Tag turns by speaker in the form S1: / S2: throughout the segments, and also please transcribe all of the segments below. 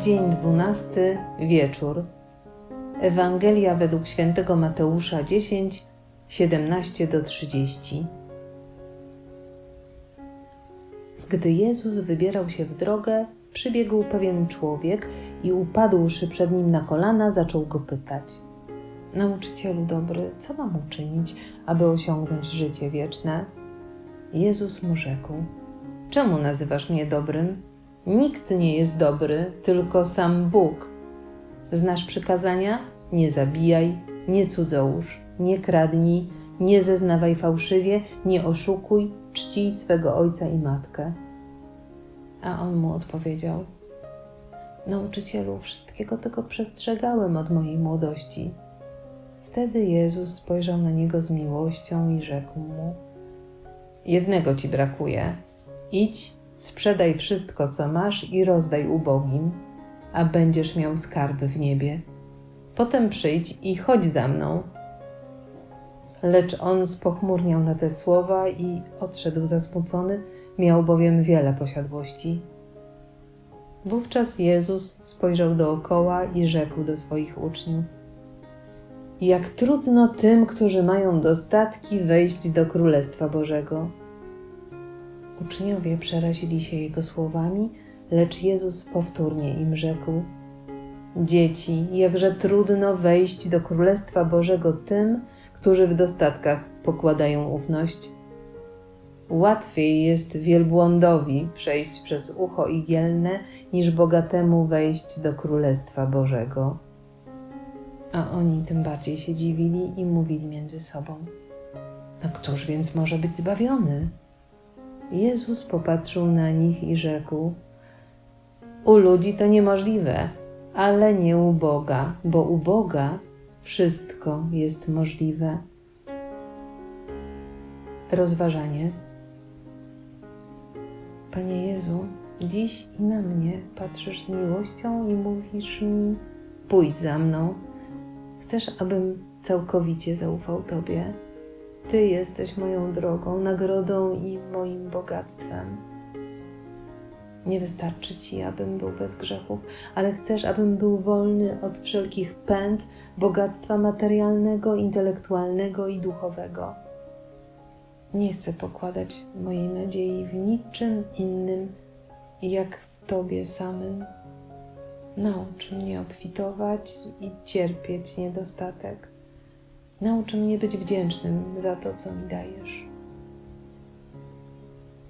S1: Dzień dwunasty, wieczór. Ewangelia według świętego Mateusza 10, 17 do 30. Gdy Jezus wybierał się w drogę, przybiegł pewien człowiek i upadłszy przed nim na kolana, zaczął go pytać: Nauczycielu dobry, co mam uczynić, aby osiągnąć życie wieczne? Jezus mu rzekł: Czemu nazywasz mnie dobrym? Nikt nie jest dobry, tylko sam Bóg. Znasz przykazania? Nie zabijaj, nie cudzołóż, nie kradnij, nie zeznawaj fałszywie, nie oszukuj, czcij swego ojca i matkę. A on mu odpowiedział: Nauczycielu, wszystkiego tego przestrzegałem od mojej młodości. Wtedy Jezus spojrzał na niego z miłością i rzekł mu: Jednego ci brakuje. Idź, sprzedaj wszystko, co masz i rozdaj ubogim, a będziesz miał skarby w niebie. Potem przyjdź i chodź za mną. Lecz on spochmurniał na te słowa i odszedł zasmucony, miał bowiem wiele posiadłości. Wówczas Jezus spojrzał dookoła i rzekł do swoich uczniów: Jak trudno tym, którzy mają dostatki, wejść do Królestwa Bożego. Uczniowie przerazili się jego słowami, lecz Jezus powtórnie im rzekł: Dzieci, jakże trudno wejść do Królestwa Bożego tym, którzy w dostatkach pokładają ufność. Łatwiej jest wielbłądowi przejść przez ucho igielne, niż bogatemu wejść do Królestwa Bożego. A oni tym bardziej się dziwili i mówili między sobą: No któż więc może być zbawiony? Jezus popatrzył na nich i rzekł: U ludzi to niemożliwe, ale nie u Boga, bo u Boga wszystko jest możliwe. Rozważanie. Panie Jezu, dziś i na mnie patrzysz z miłością i mówisz mi: pójdź za mną. Chcesz, abym całkowicie zaufał Tobie. Ty jesteś moją drogą, nagrodą i moim bogactwem. Nie wystarczy Ci, abym był bez grzechów, ale chcesz, abym był wolny od wszelkich pęd, bogactwa materialnego, intelektualnego i duchowego. Nie chcę pokładać mojej nadziei w niczym innym, jak w Tobie samym. Naucz mnie obfitować i cierpieć niedostatek. Naucz mnie być wdzięcznym za to, co mi dajesz.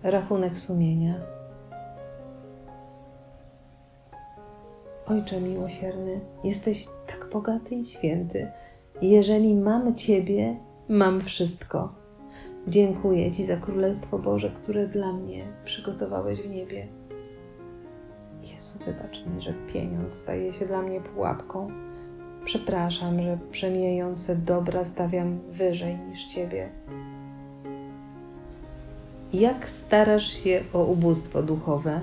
S1: Rachunek sumienia. Ojcze miłosierny, jesteś tak bogaty i święty. Jeżeli mam Ciebie, mam wszystko. Dziękuję Ci za Królestwo Boże, które dla mnie przygotowałeś w niebie. Jezu, wybacz mi, że pieniądz staje się dla mnie pułapką. Przepraszam, że przemijające dobra stawiam wyżej niż Ciebie. Jak starasz się o ubóstwo duchowe?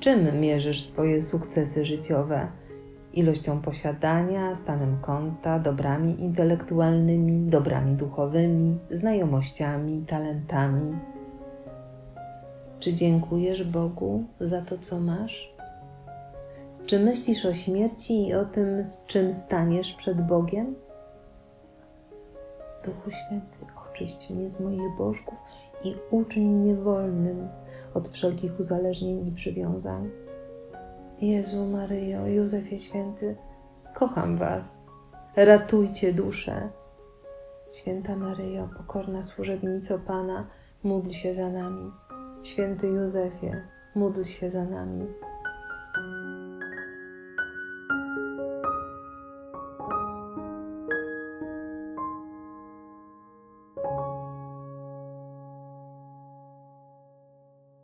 S1: Czym mierzysz swoje sukcesy życiowe? Ilością posiadania, stanem konta, dobrami intelektualnymi, dobrami duchowymi, znajomościami, talentami? Czy dziękujesz Bogu za to, co masz? Czy myślisz o śmierci i o tym, z czym staniesz przed Bogiem? Duchu Święty, oczyść mnie z moich bożków i uczyń mnie wolnym od wszelkich uzależnień i przywiązań. Jezu, Maryjo, Józefie Święty, kocham Was. Ratujcie duszę. Święta Maryjo, pokorna służebnico Pana, módl się za nami. Święty Józefie, módl się za nami.